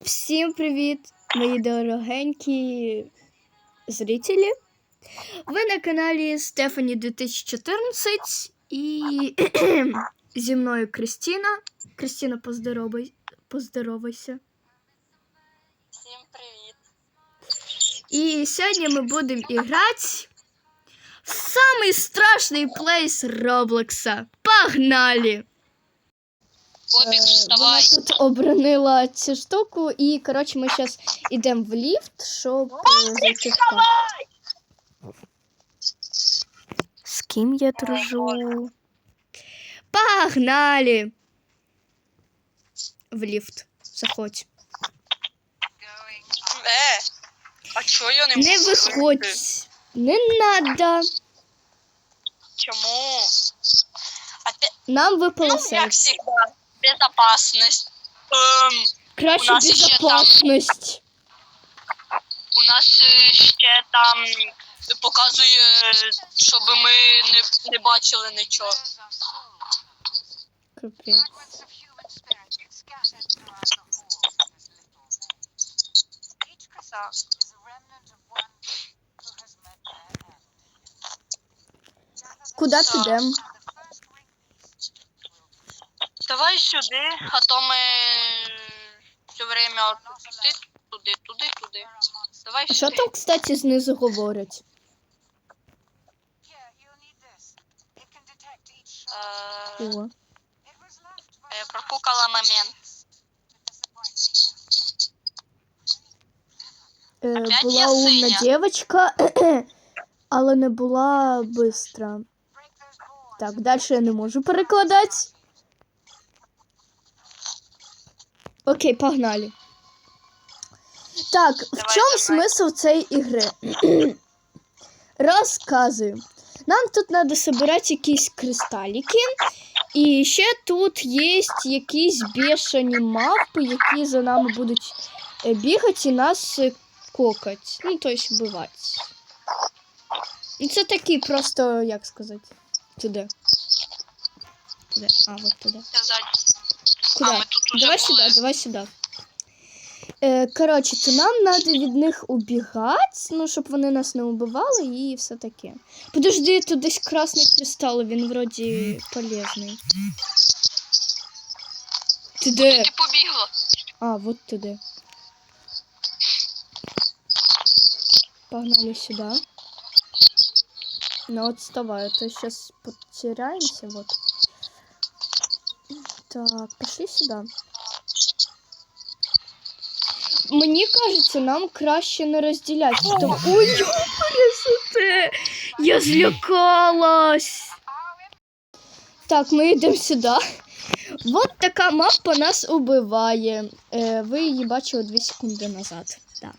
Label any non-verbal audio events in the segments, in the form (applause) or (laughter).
Всім привіт, мої дорогенькі зрителі. Ви на каналі Стефані 2014 і (clears throat) зі мною Кристина. Кристина, поздоровай, поздоровайся. Всім привіт. І сьогодні ми будемо грати в самий страшний плейс Роблокса. Погнали! Бобік, Е, вставай. Вона тут оборонила цю штуку, і коротше ми зараз йдемо в ліфт, щоб е, зайти в. З ким я дружу? Погнали! В ліфт. Заходь. Е, а чого я не Не виходь. Не надо. Чому? А ти, Нам ну, як завжди, безопасність. Ем, Краще у нас ще там- безопасність. у нас е, ще там показує, щоб ми не, не бачили нічого. Капець. Fragments of human spirit scattered throughout the halls of this little village. Each crystal is a remnant of one who has met their end. Gather them Куди Так. підемо? and the Давай сюди, а то ми все время туди, туди, туди, туди. Давай А що сюди. там, кстати, знизу говорять? Here, you'll need this. It can detect each shot. Е, О. It was left by я профукала момент. me here. Е, Опять була умна синя. дівчинка, але не була бистра. Break those boards. Так, далі я не можу перекладати. Окей, погнали. Так, в Давай, чому давай. смисл цієї ігри? (clears throat) Розказую. Нам тут треба збирати якісь кристаліки. І ще тут є якісь бешені мавпи, які за нами будуть е, бігати і нас е, кокать. Ну, тобто вбивати. Ну, це такі просто, як сказати, туди. Туди. А, от туди. Я А, ми тут уже давай були. сюди, давай сюди. Е, коротше, то нам треба від них убігати, ну, щоб вони нас не убивали і все таке. Подожди, тут десь красний кристал, він вроді полезний. Ти де? Ти побігла. А, вот туди. Погнали сюда. Ну, отставай, а то сейчас потеряемся, вот. Так, пошли сюда. Мені кажется, нам краще не розділяти. Тому... Ой, пересуте! Я злякалась! Так, ми йдемо сюди. Вот така мапа нас убиває. Е, ви її бачили 2 секунди назад. Да.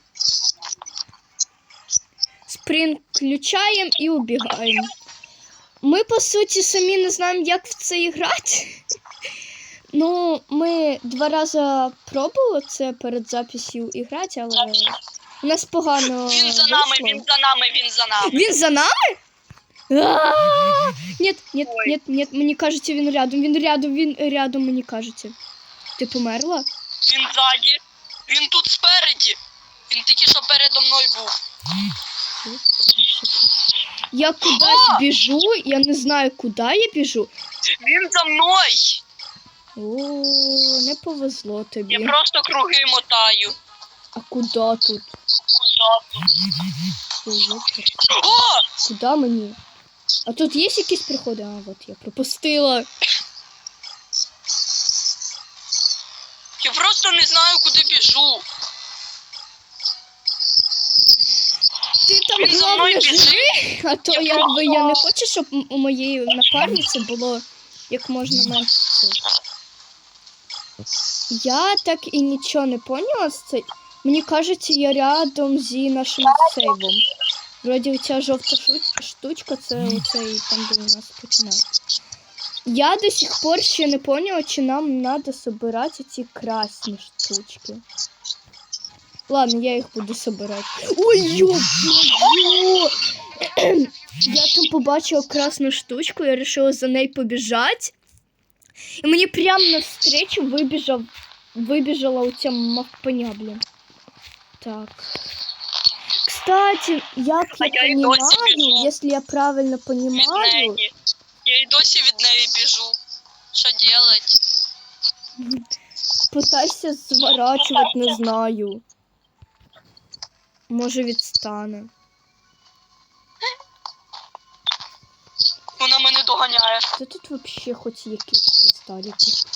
Спринт включаємо і убігаємо. Ми, по суті, самі не знаємо, як в це грати. Ну, ми два рази пробували це перед записью грати, але у нас погано. Він за нами, вийшло. він за нами, він за нами. Він за нами? А-а-а! Нет, нет, Ой. нет, нет, мені кажеться, він рядом, він рядом, він рядом, мені кажеться. Ти померла? Він ззаді. Він тут спереді. Він тільки що передо мною був. Я кудись біжу, я не знаю, куди я біжу. Він за мною. О, не повезло тобі. Я просто круги мотаю. А куди тут? Куда? Ого, О! Куди мені? А тут є якісь приходи? А, от я пропустила. Я просто не знаю, куди біжу. Ти там Він за мною головне біжить. живи, а то Я якби я не хочу, щоб у моєї напарниці було як можна менше. Я так і нічого не поняла з цей. Мені кажеться, я рядом зі нашим сейвом. Вроді ця жовта штучка, це оцей там, де у нас починається. Я до сих пор ще не поняла, чи нам треба збирати ці красні штучки. Ладно, я їх буду собирати. Ой, йо! (clears throat) Я там побачила красну штучку, я вирішила за нею побіжати. І мені прямо навстречу вибіжав вибіжала у ця мавпеня, блін. Так. Кстати, як А я я понимаю, если я правильно понимаю. Я й досі від неї біжу. Що делать? пытайся зворачувати, не знаю. Може відстане. Вона мене доганяє. Це тут вообще хоч якісь кристаліки.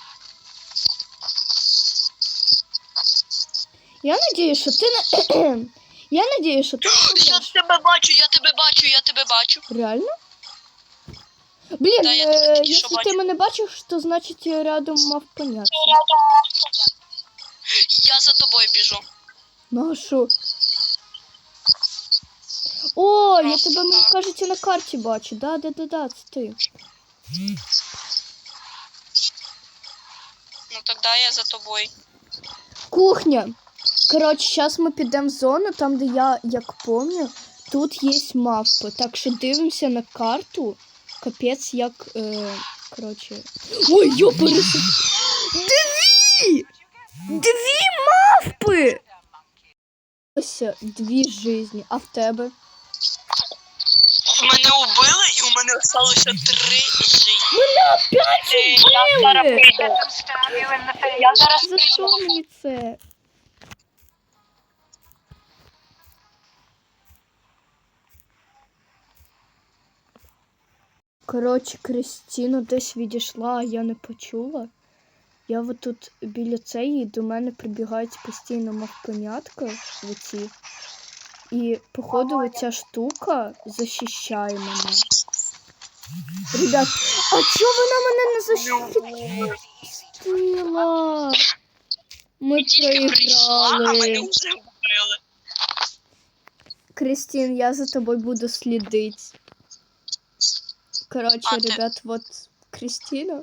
Я надію, що ти не. Я надію, що ти не Я тебе бачу, я тебе бачу, я тебе бачу. Реально? Блін, Да, я е, тебе тільки що ти бачу. мене бачиш, то значить я рядом мав поняття. Я за тобою біжу. Нашу. О, я тебе, мені кажеться, на карті бачу. Да, да, да, да, це ти. Ну тоді я за тобою. Кухня. Коротше, зараз ми підемо в зону, там, де я, як помню, тут є мавпи. Так що дивимося на карту. Капець, як. Е, коротше. Ой, йопереси! Дві! Дві мавпи! Ось е, дві жизні, а в тебе? Мене убили мене залишилося три життя. Мене опять Е, Я зараз убили! face. Я зараз За що мені це? Коротше, Кристина десь відійшла, а я не почула. Я от тут біля цієї до мене прибігають постійно мавпонятка оці. І, походу, оця штука захищає мене. Ребят, а чого вона мене не захистила? Ми Тільки прийшла, а мене проіграли. вже вбили. Кристин, я за тобой буду следить. Короче, А ти- ребят, вот Кристина.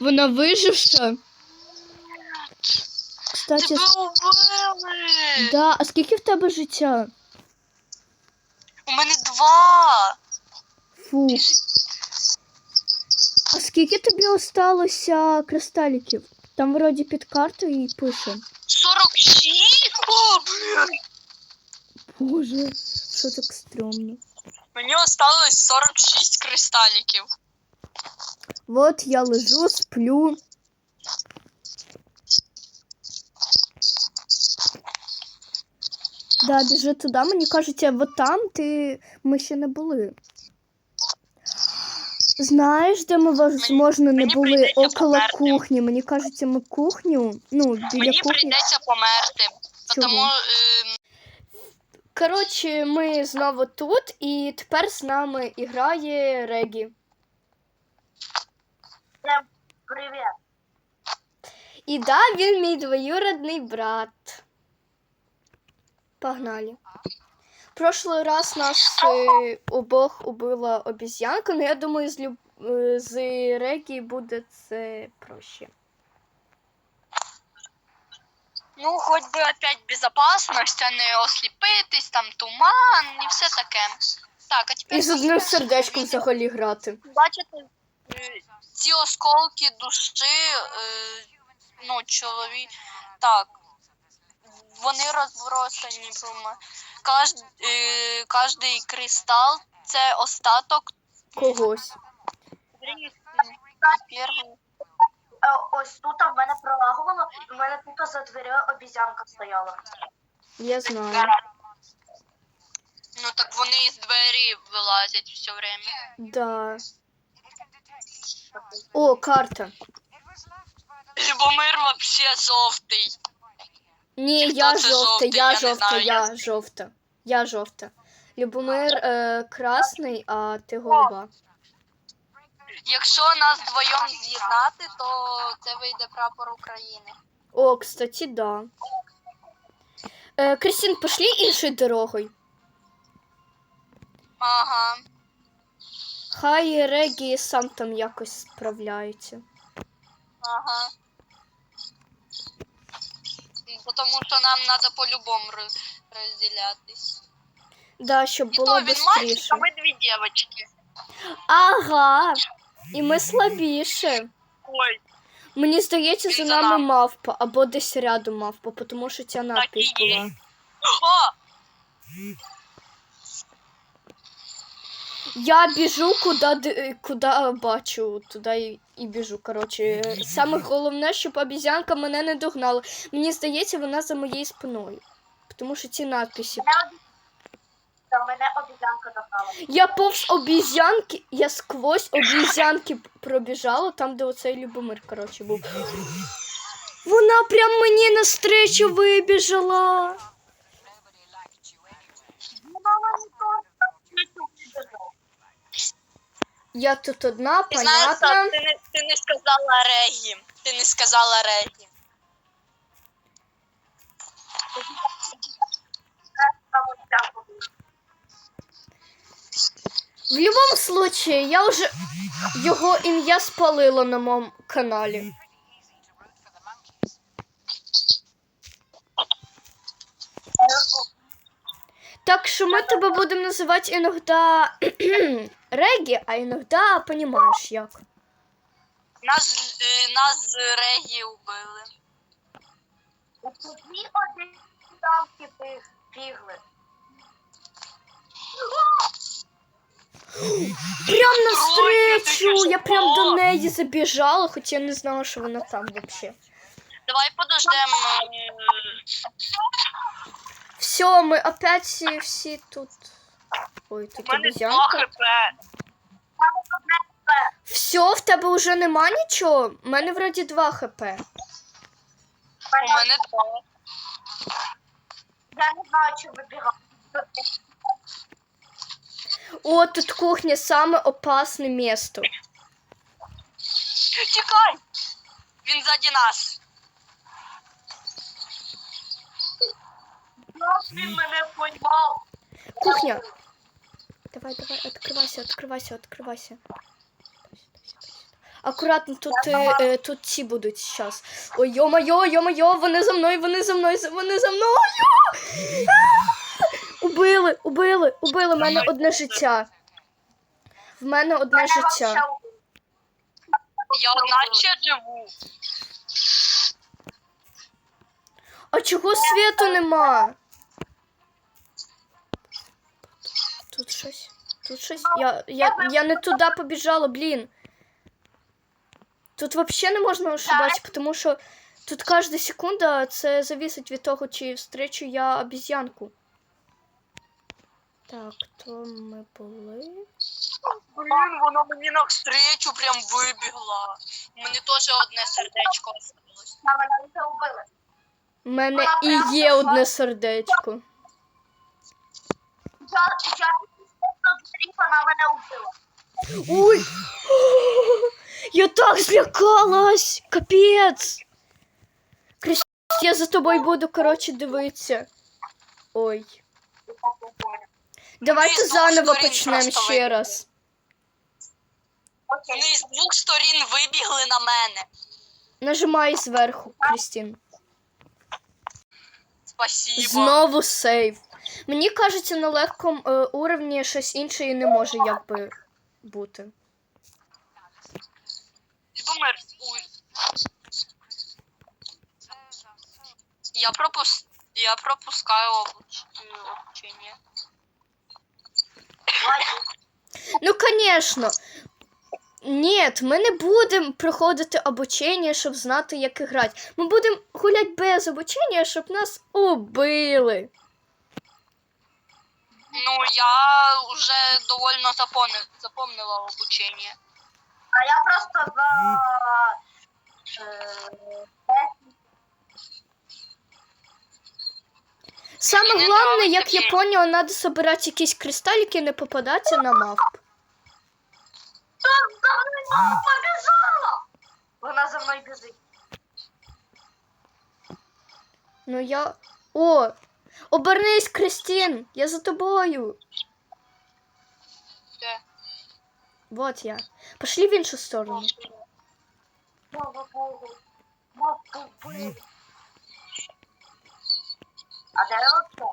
Вона виживша. Кстати, Тебе с- убили. да, а скільки в тебе життя? У мене два. Фу. А скільки тобі осталося кристаліків? Там вроді під картою і пише. 46? О, блін. Боже, що так стрьомно. Мені осталось 46 кристаліків. Вот я лежу, сплю. Да, біжи туди. Мені кажуть, вот там ти ми ще не були. Знаєш, де ми, возможно, не мені були около померти. кухні. Мені кажеться, ми кухню. Ну, біля Мені кухні. прийдеться померти. Чому? Тому е, Коротше, ми знову тут, і тепер з нами грає Регі. Привіт. І да, він мій двоюродний брат. Погнали. Прошлый раз нас е, обох убила обезьянка, но я думаю, з, люб... е, з Регі буде це проще. Ну, хоч би опять безопасність, а не осліпитись, там туман і все таке. Так, а тепер І з одним сердечком взагалі грати. бачите, е, ці осколки душі, е, ну, чоловік. Так. Вони розбросані по м- Кож, е, кожний кристал це остаток Когось. першого. Е, Ось тут в мене пролагувало, і в мене тут за дверима обізянка стояла. Я знаю. Ну так вони з двері вилазять все время. Да. О, карта. Любомир вообще жовтий. Ні, Хто я це жовта, жовтий? я Я не жовта, знаю, я жовта. Я жовта. Любомир е, красний, а ти голуба. Якщо нас вдвоєм з'єднати, то це вийде прапор України. О, кстати, да. Е, Кристин, пошли іншою дорогою. Ага. Хай Регі сам там якось справляється. Ага. Тому що нам треба по-любому роз- розділятись. Да, щоб І було то він мальчик, а ми дві дівчатки. Ага. І ми слабіше. Ой. Мені здається, за за нами нами. мавпа або десь рядом мавпа, тому що ця надпись є. була. О! Я біжу, куди, ди- куди бачу, туди і, і біжу. Коротше, саме головне, щоб обізянка мене не догнала. Мені здається, вона за моєю спиною. Тому що ці надписи. Мене мене обіцянка догнала. Я повз обізянки, я сквозь обізянки пробіжала, там, де оцей Любомир, коротше, був. Вона прям мені навстречу вибіжала. Nobody liked you anyway. Вона мені просто Я тут одна, Ти знаєш, понятно. ти не, ти не сказала Регі. Ти не сказала Регі. В будь-якому случае, я вже його ім'я спалила на моєму каналі. Так що ми тебе будемо називати іноді Регі, а іноді, понімаєш як. Нас, е, нас з Регі вбили. У дві обіцянки біг- бігли. Прям Ой, навстречу! Я прям до неї забіжала, хоча я не знала, що вона там взагалі. Давай подождемо. е, Все, ми опять всі, всі тут. Ой, У тут мене обезьянка. хп. Одне це. Все, в тебе вже нема нічого? У мене вроді 2 хп. У мене два. Я не знаю, чи вибігав. О, тут кухня, саме опасне місто. Тікай! Він ззаді нас. Він мене поймав. Кухня Давай, давай, открывайся, открывайся, открывайся. Акуратно, тут, е, е, тут ці будуть зараз. Ой, йо-моє, йо-моє, вони за мною, вони за мною, вони за мною. А! Убили, убили, убили. В мене одне життя. В мене одне Мене життя. вообще убили. Я наче живу. А чого світу нема? Тут щось. Тут щось. Я, я, я не туди побіжала, блін. Тут взагалі не можна ошибатися, тому що тут кожна секунда це зависить від того, чи встречу я обіз'янку. Так, то ми були. Блін, вона мені навстречу прям вибігла. У мене теж одне сердечко осталось. Мене і є одне сердечко. Мене убила. Ой! Я так злякалась! Капець! Крис, я за тобою буду, коротше, дивитися. Ой. Давайте Ну, заново почнемо ще раз. Вони з двох сторін вибігли на мене. Нажимай зверху, Крістін. Спасибо. Знову сейв. Мені кажеться, на легкому е, уровні щось інше і не може якби бути. Любомир, ой, Those are so я пропус... я пропускаю обуч... е, обучення. Ну, звісно. Ні, ми не будемо проходити обучення, щоб знати, як грати. Ми будемо гуляти без обучення, щоб нас убили. Ну, я вже довольно запомнила, запомнила обучення. А я просто за... Е, Саме Мені не головне, нравиться як я поняла, треба збирати якісь кристаліки, не попадатися на мавп. Та за мною мама побіжала! Вона за мною біжить. Ну я. О! Обернись, Кристін! Я за тобою. Де? Вот я. Пошли в іншу сторону. Слава Богу. Вбили. А де оце?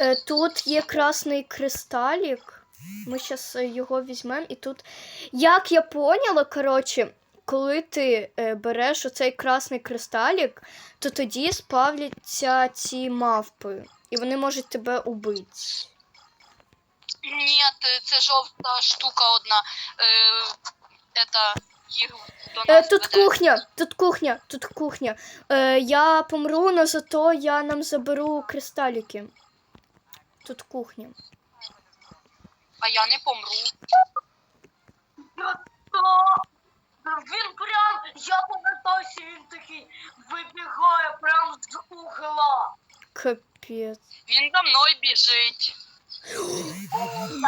Е, Тут є красний кристалік. Ми зараз його візьмемо і тут. Як я поняла, коротше, коли ти е, береш оцей красний кристалік, то тоді спавляться ці мавпи, і вони можуть тебе убити. Ні, це жовта штука одна. Е, это, їх до Е, тут веде. кухня, тут кухня, тут кухня. Е, я помру, но зато я нам заберу кристаліки. Тут кухня. А я не помру. Він прям, я повертаюся, він такий вибігає прям з угла. Капець. Він за мною біжить.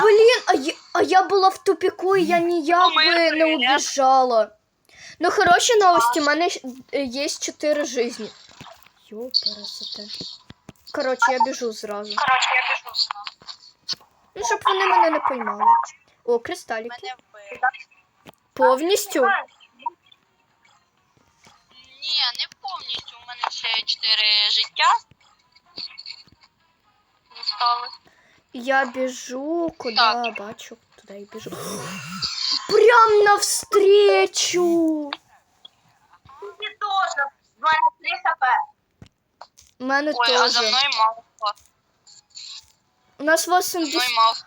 Блін, а я, а я була в тупіку, і я ніяк Ну, ми би не привіт. убіжала. Ну, хороші новості, у мене е, є 4 жизни. Йо, пересете. Коротше, я біжу зразу. Коротше, я біжу сюди. Ну, щоб вони мене не поймали. О, кристаліки. Мене вбили. Повністю. Ні, не повністю. У мене ще 4 життя. Зосталось. Я біжу, куди Так. бачу, туди і біжу. Прям навстречу. Мені теж, в мене 3 хп. У мене Ой, а за теж. мною мавпа. У нас За мною 80.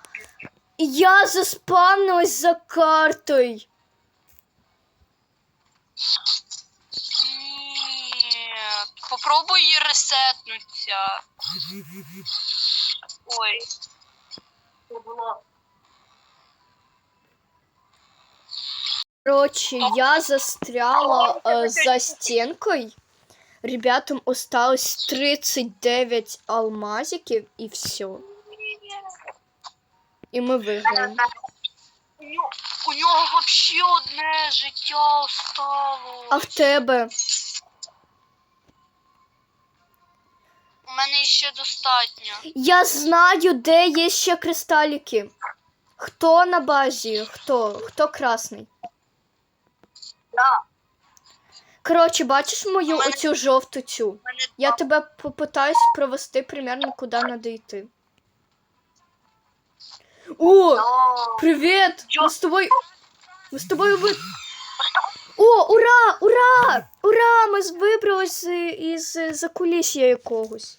Я заспавнилась за картою. Попробуй її ресетнуться. Ой. Це було. Короче, я застряла э, за стенкой. Ребятам осталось 39 алмазиків і все. І ми виграємо. У нього, у нього вообще одне життя осталось. А в тебе? У мене ще достатньо. Я знаю, де є ще кристаліки. Хто на базі? Хто? Хто красний? Да. Коротше, бачиш мою мене- оцю жовту цю? Мене Я тебе попитаюсь провести примерно куди надо йти. О! О, Привет! Чё? Мы с тобой... Мы с тобой вы... О, ура! Ура! Ура! Ми з- вибрались з- із е, закулісся якогось.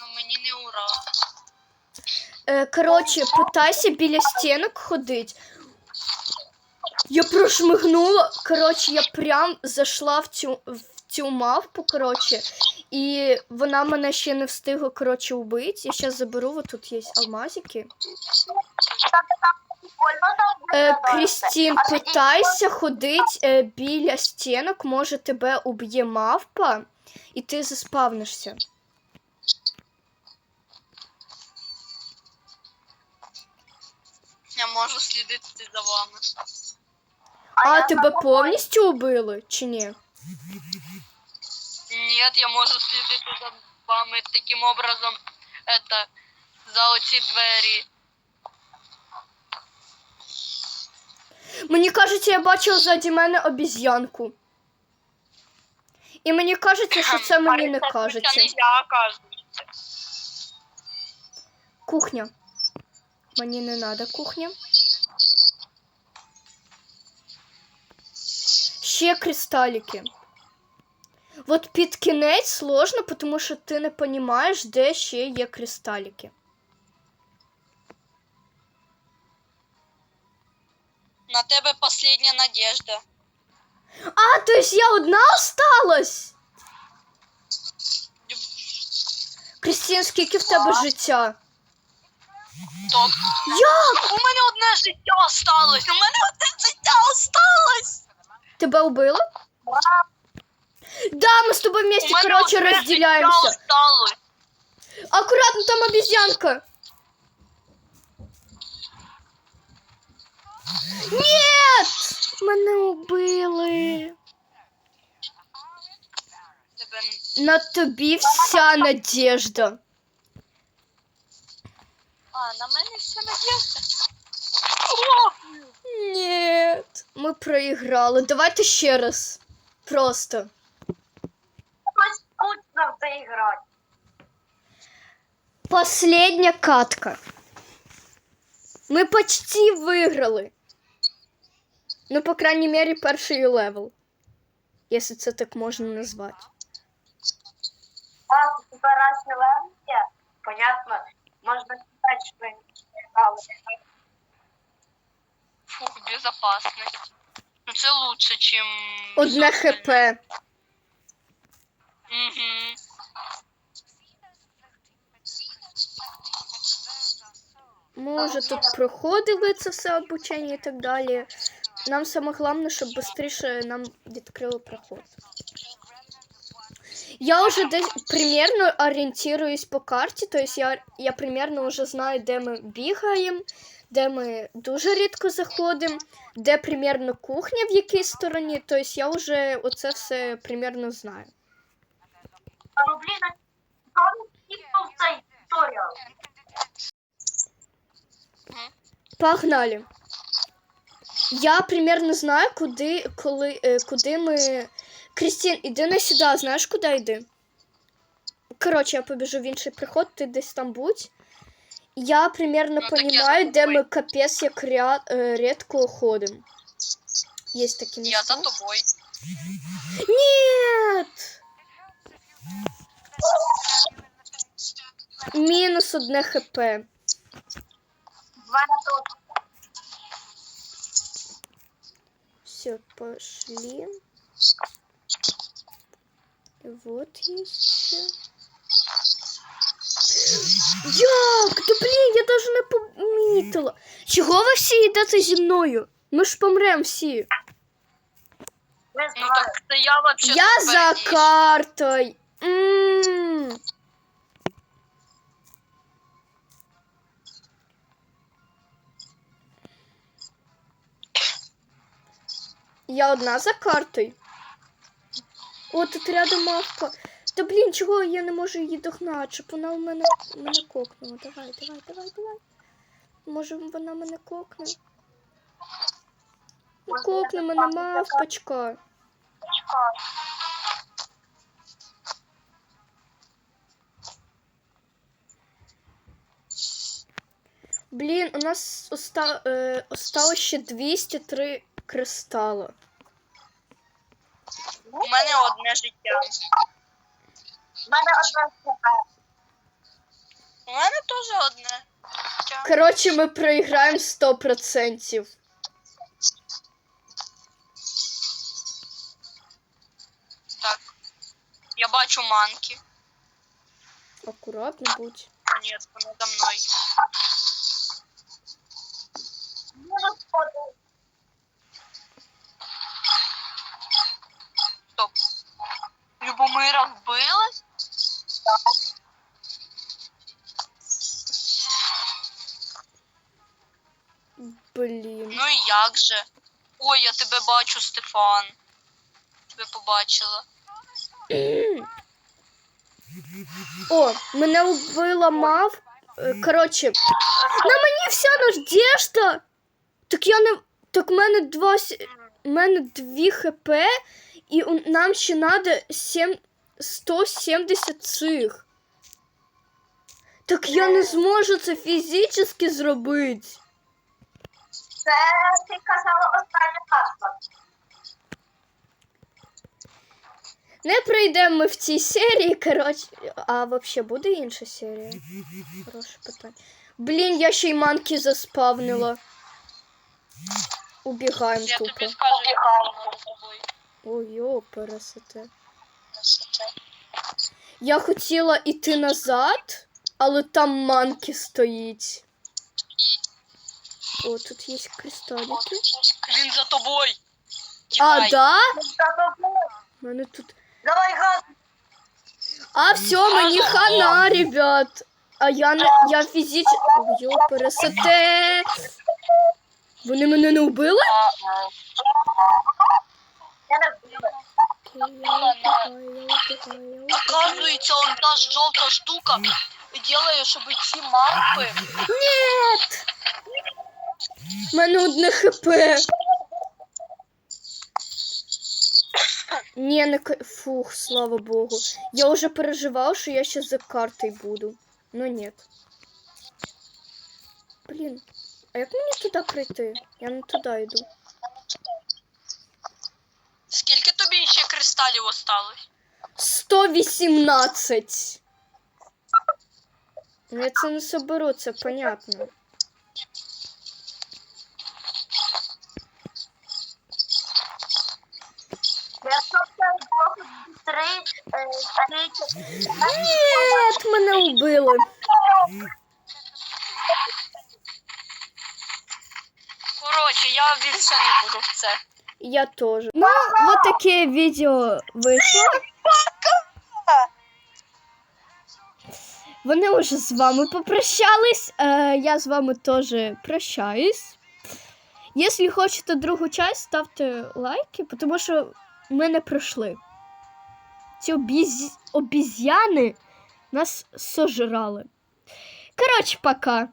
ну мені не ура. Е, коротше, питайся біля стінок ходить. Я прошмигнула. Коротше, я прям зайшла в цю, в цю мавпу, коротше, і вона мене ще не встигла, коротше, убити. Я зараз заберу, вот тут є алмазики. Е. Крістін, питайся ходить е, біля стінок, може тебе уб'є мавпа, і ти заспавнишся. Я можу слідити за вами. А, я тебе повністю убили чи ні? Ні, я можу слідити за вами таким образом. Это, за оці двері. Мені кажеться, я бачила ззаді мене обіз'янку. І мені кажеться, що це мені не А це не я кажу. Кухня. Мені не треба кухня. Ще кристаліки. От під кінець сложно, тому що ти не розумієш, де ще є кристаліки. На тебе последня надежда. А, то есть я одна осталась? Крістін, скільки в тебе життя? Топ. Як? У мене одне життя осталось. У мене одне життя осталось. Тебе убили? Да, ми з тобою У вместе, мене короче, одне розділяємося. життя осталось. Аккуратно, там обезьянка. Нет! Мене убили. Тебе На тобі вся надежда. А, на мене ще надежда. Нет. Ми проіграли. Давайте ще раз. Просто. Ось скучно в це грати. Последня катка. Мы почти выиграли. Ну, по крайней мере, перший левел. Если це так можна назвати. А, тут типа разные левели. Понятно. Можно сказать, что они играли. Фух, безопасность. Ну це лучше, чим. Одне хп. Ми вже тут проходили це все обучення і так далі. Нам саме головне, щоб швидше нам відкрили проход. Я вже десь примерно орієнтуюсь по карті, тобто я, я примерно вже знаю, де ми бігаємо, де ми дуже рідко заходимо, де примерно кухня в якій стороні. Тобто я вже оце все примерно знаю. В цей туторіал? Погнали. Я примерно знаю, куди, коли, е, куди ми. Крістін, іди не сюди, знаєш, куди йди? Коротше, я побіжу в інший приход, ти десь там будь. Я примерно Ну, я понимаю, де ми капець як ряд, е, рідко ходимо. Є такі Я за тобою. Нет! Мінус одне хп. Мене тут. Все, пошли. Вот еще. Як? Да блін, я даже не помітила. Чого ви всі йдете зі мною? Ми ж помрем всі. Не Ну знаю. так я. Я за картой. М. Я одна за картой. О, тут рядом мавка. Та блін, чого я не можу її догнати, щоб вона у мене, мене кокнула. Давай, давай, давай, давай. Може вона мене кокне? Ну, кокне мене мавпочка. Блін, у нас оста... е, осталось ще 203 кристала. У мене одне життя. В мене одна штука. У мене теж одне. життя. Коротше, ми проіграємо 100%. Так. Я бачу манки. Акуратно будь. Ні, вона за мною. Любомира вбили? Блін. Ну і як же? Ой, я тебе бачу, Стефан. Тебе побачила. О, мене вбила мав. Е, Коротше, на мені вся надежда. Так я не. Так в мене два. в мене дві хп, і нам ще треба 7... 170 цих. Так я не зможу це фізично зробити. Це ти казала остання казка. Не пройдемо ми в цій серії, коротше. А взагалі буде інша серія? Хороше питання. Блін, я ще й манки заспавнила. Убігаємо Я тобі скажу, Ой, йо, пересете. Я хотіла йти назад, але там манки стоїть. О, тут є кристалики. Він за тобою. А, да? У мене тут. Давай газ. А, все, мені хана, ребят. А я не. Я фізично. Ой, йо, пересете. Вони мене не вбили? А, а. Я не вбила. Оказується, он та ж жовта штука делає, щоб ці мавпи. Нет! У мене одне хп. Ні, не к- фух, слава богу. Я уже переживав, що я ще за картой буду. Но нет. Блін, а як мені туди прийти? Я не туди йду. Скільки тобі ще кристалів осталось? 118. Ну, Я це не соберу, це понятно. Я собственно три, е, три, Нет, мене убили. Коротше, я більше не буду в це. Я тоже. Таке відео вийшло. Вони вже з вами попрощались. Е, я з вами теж прощаюсь. Якщо хочете другу часть, ставте лайки, тому що ми не пройшли. Ці обіз... обіз'яни нас сожрали. Коротше, пока.